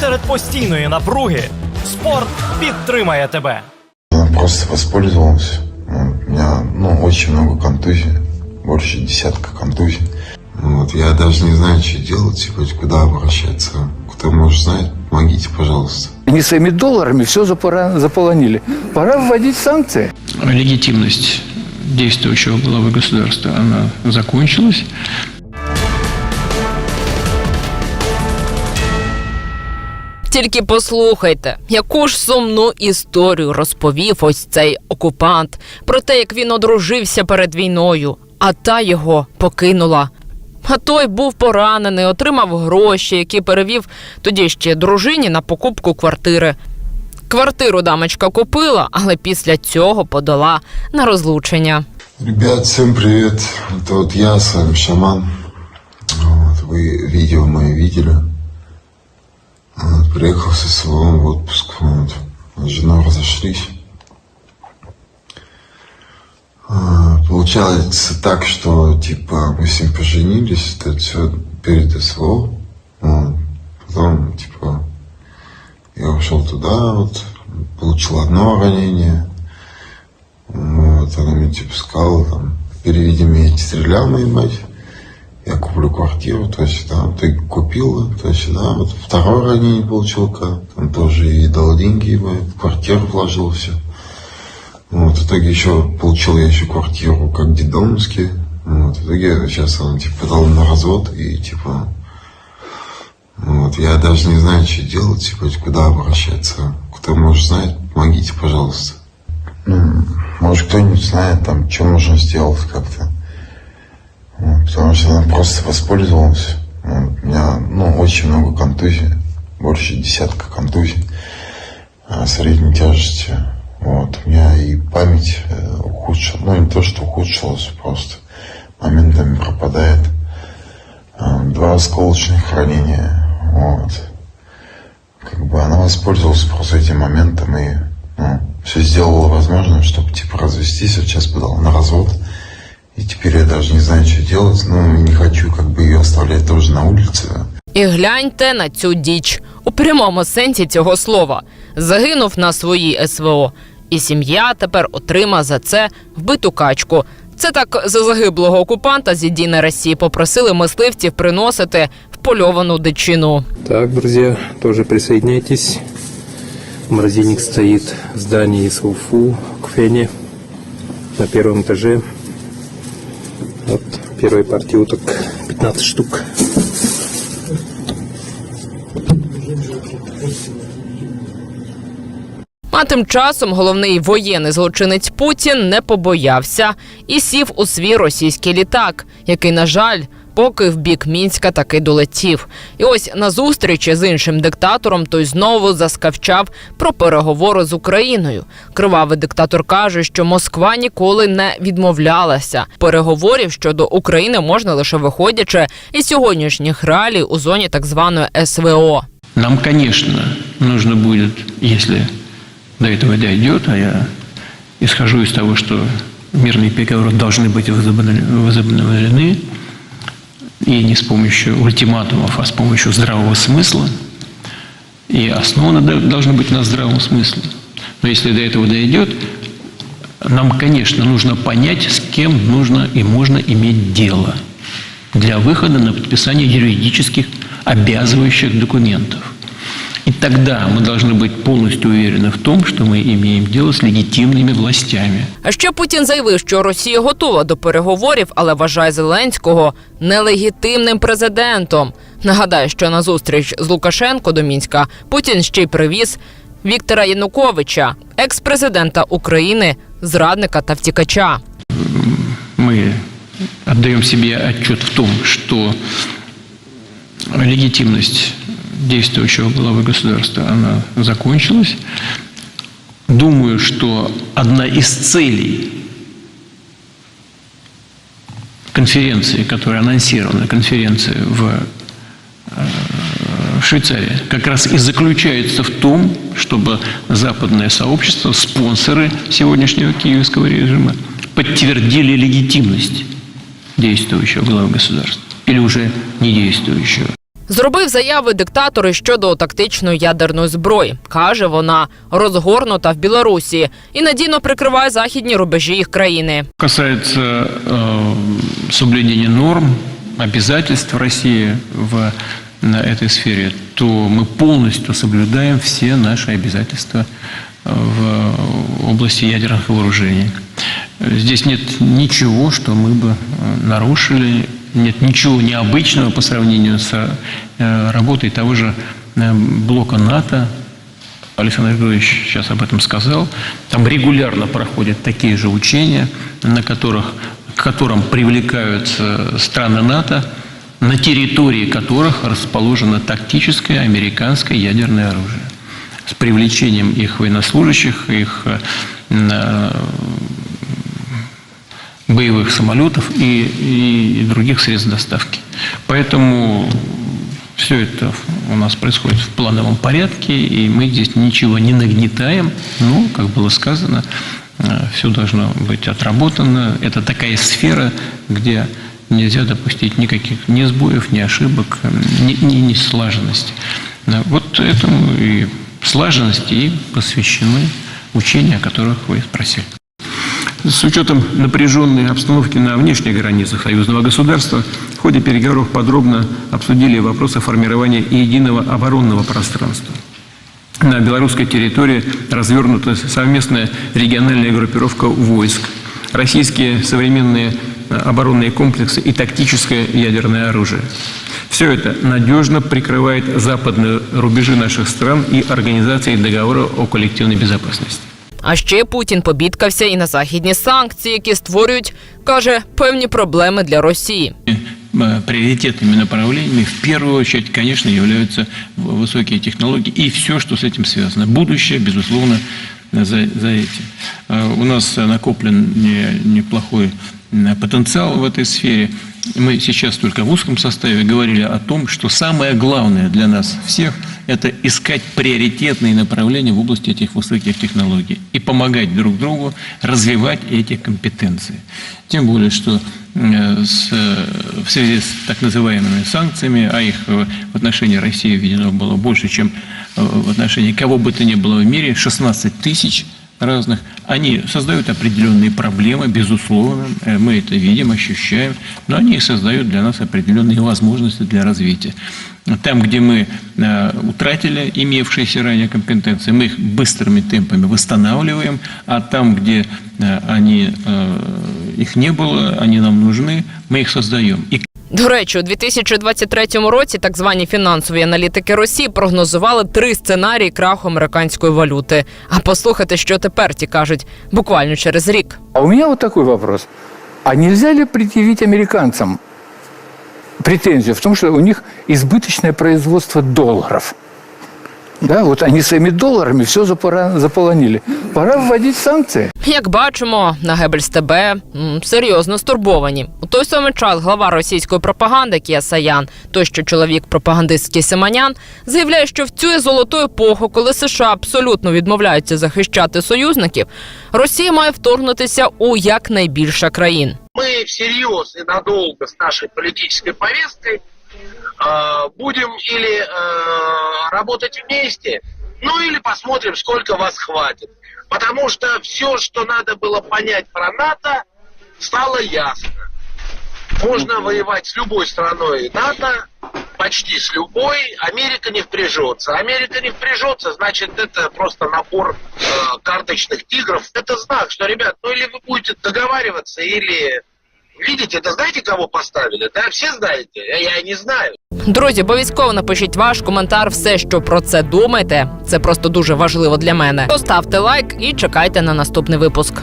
Серед постійної напруги спорт підтримає тебе. Она просто воспользовалась. Вот, У меня, ну, очень много контузий. Больше десятка контузий. Вот, я даже не знаю, что делать, типа, куда обращаться. Кто может знать, помогите, пожалуйста. Не своими долларами все запора- заполонили. Пора вводить санкции. легитимность действующего главы государства, она закончилась. Тільки послухайте, яку ж сумну історію розповів ось цей окупант про те, як він одружився перед війною, а та його покинула. А той був поранений, отримав гроші, які перевів тоді ще дружині на покупку квартири. Квартиру дамочка купила, але після цього подала на розлучення. Ребят, всем привет. Это я, с вами Шаман. Вот, вы видео мои видели. Приехал со своего в отпуск. Вот. Женой разошлись. А, Получается так, что типа мы с ним поженились, это все перед СВО. Потом, типа, я ушел туда, вот, получил одно ранение. Вот, она мне типа сказала, там, переведи мне эти стреля, моей мать. Я куплю квартиру, то есть, да, ты купила, то есть, да, вот второе ранение получил, там тоже и дал деньги, в квартиру вложил все. Вот, в итоге еще получил я еще квартиру как детдомовский. Вот, в итоге сейчас она типа подала на развод и типа вот, я даже не знаю, что делать, типа, куда обращаться. Кто может знать, помогите, пожалуйста. Ну, может, кто-нибудь знает, там, что можно сделать как-то. Потому что она просто воспользовалась. У меня, ну, очень много контузий. Больше десятка контузий. а, Средней тяжести. Вот, у меня и память э, ухудшилась. Ну, не то, что ухудшилась, просто моментами пропадает. А, Два осколочных ранения. Вот. Как бы она воспользовалась просто этим моментом и ну, все сделала возможное, чтобы типа развестись. Вот сейчас подала на развод. И теперь я даже не знаю, что делать. Ну, и не хочу как бы ее оставлять тоже на улице. І гляньте на цю діч у прямому сенсі цього слова. Загинув на своїй СВО, і сім'я тепер отрима за це вбиту качку. Це так за загиблого окупанта з Єдиної Росії попросили мисливців приносити впольовану дичину. Так, друзья, тоже присоединяйтесь. Морозильник стоит в здании СУФУ к Фене на первом этаже. Вот первая партия уток 15 штук. А тим часом головний воєнний злочинець Путін не побоявся і сів у свій російський літак, який, на жаль, поки в бік мінська таки долетів. І ось на зустрічі з іншим диктатором той знову заскавчав про переговори з Україною. Кривавий диктатор каже, що Москва ніколи не відмовлялася. Переговорів щодо України можна лише виходячи із сьогоднішніх реалій у зоні так званої СВО. Нам, конечно, нужно будет, если до этого дойдет, а я исхожу из того, что мирные переговоры должны быть возобновлены, возобновлены, и не с помощью ультиматумов, а с помощью здравого смысла, и основано до- должно быть на здравом смысле. Но если до этого дойдет, нам, конечно, нужно понять, с кем нужно и можно иметь дело для выхода на подписание юридических обязывающих документов. И тогда мы должны быть полностью уверены в том, что мы имеем дело с легитимными властями. А ще Путін заявив, що Росія готова до переговорів, але вважає Зеленського нелегітимним президентом. Нагадаю, що на зустріч з Лукашенко до Мінська Путін ще й привіз Віктора Януковича, екс-президента України, зрадника та втікача. Мы отдаем себе отчет в том, что легитимность действующего главы государства, она закончилась. Думаю, что одна из целей конференции, которая анонсирована, конференции в э, в Швейцарии, как раз и заключается в том, чтобы западное сообщество, спонсоры сегодняшнего киевского режима, подтвердили легитимность действующего главы государства или уже не действующего. Зробив заяви диктатори щодо тактичної ядерної зброї. каже, вона розгорнута в Білорусі і надійно прикриває західні рубежі їх країни. Касается э, соблюдения норм, обязательств России в на этой сфере, то мы полностью соблюдаем все наши обязательства э, в области ядерных вооружений. Э, Здесь нет ничего, что мы бы э, нарушили, нет ничего необычного по сравнению с э, работой того же э, блока НАТО, Александр Григорьевич сейчас об этом сказал. Там регулярно проходят такие же учения, на которых, к которым привлекаются страны НАТО, на территории которых расположено тактическое американское ядерное оружие. С привлечением их военнослужащих, их э, боевых самолетов и, и других средств доставки. Поэтому все это у нас происходит в плановом порядке, и мы здесь ничего не нагнетаем. Ну, как было сказано, все должно быть отработано. Это такая сфера, где нельзя допустить никаких ни сбоев, ни ошибок, ни, ни, ни слаженности. Да, Вот этому и слаженности и посвящены учения, о которых вы спросили. С учетом напряженной обстановки на внешних границах союзного государства, в ходе переговоров подробно обсудили вопросы формирования единого оборонного пространства. На белорусской территории развернута совместная региональная группировка войск, российские современные э, оборонные комплексы и тактическое ядерное оружие. Все это надежно прикрывает западные рубежи наших стран и организации договора о коллективной безопасности. А ще Путін побідкався і на західні санкції, які створюють, каже, певні проблеми для Росії. Э, приоритетными направлениями в первую очередь, конечно, являются в- высокие технологии и все, что с этим связано. Будущее, безусловно, за, за этим. Э, У нас э, накоплен не- неплохой м, потенциал в этой сфере. Мы сейчас только в узком составе говорили о том, что самое главное для нас всех – это искать приоритетные направления в области этих высоких технологий и помогать друг другу развивать эти компетенции. Тем более, что э, с, э, в связи с так называемыми санкциями, а их э, в отношении России введено было больше, чем в отношении кого бы то ни было в мире, 16 тысяч разных, они создают определенные проблемы, безусловно, э, мы это видим, ощущаем, но они создают для нас определенные возможности для развития. Там, где мы э, утратили имевшиеся ранее компетенции, мы их быстрыми темпами восстанавливаем, а там, где э, они, их не было, они нам нужны, мы их создаем. До речі, у 2023 році так звані фінансові аналітики Росії прогнозували три сценарії краху американської валюти. А послухайте, що тепер ті кажуть буквально через рік. А у мене вот такой вопрос. А нельзя ли пред'явити американцям претензію в тому, що у них ізбиточне производство долларов? Да, вот они своими долларами все заполонили. Пора вводить санкции. Як бачимо, на Гебельс ТБ серйозно стурбовані. У той самий час глава російської пропаганди Кія Саян, той що чоловік пропагандистський Семанян, заявляє, що в цю золоту епоху, коли США абсолютно відмовляються захищати союзників, Росія має вторгнутися у якнайбільше країн. мы всерьез и надолго с нашей политической повесткой э, будем или э, работать вместе, ну или посмотрим, сколько вас хватит. Потому что все, что надо было понять про НАТО, стало ясно. Можно воевать с любой страной НАТО, почти с любой, Америка не впряжется. Америка не впряжется, значит, это просто набор э, карточных тигров. Это знак, что, ребят, ну или вы будете договариваться, или... Видите, это знаете, кого поставили? Да, все знаєте, а я не знаю. Друзі, обов'язково напишіть ваш коментар, все, що про це думаєте. Це просто дуже важливо для мене. Поставте лайк і чекайте на наступний випуск.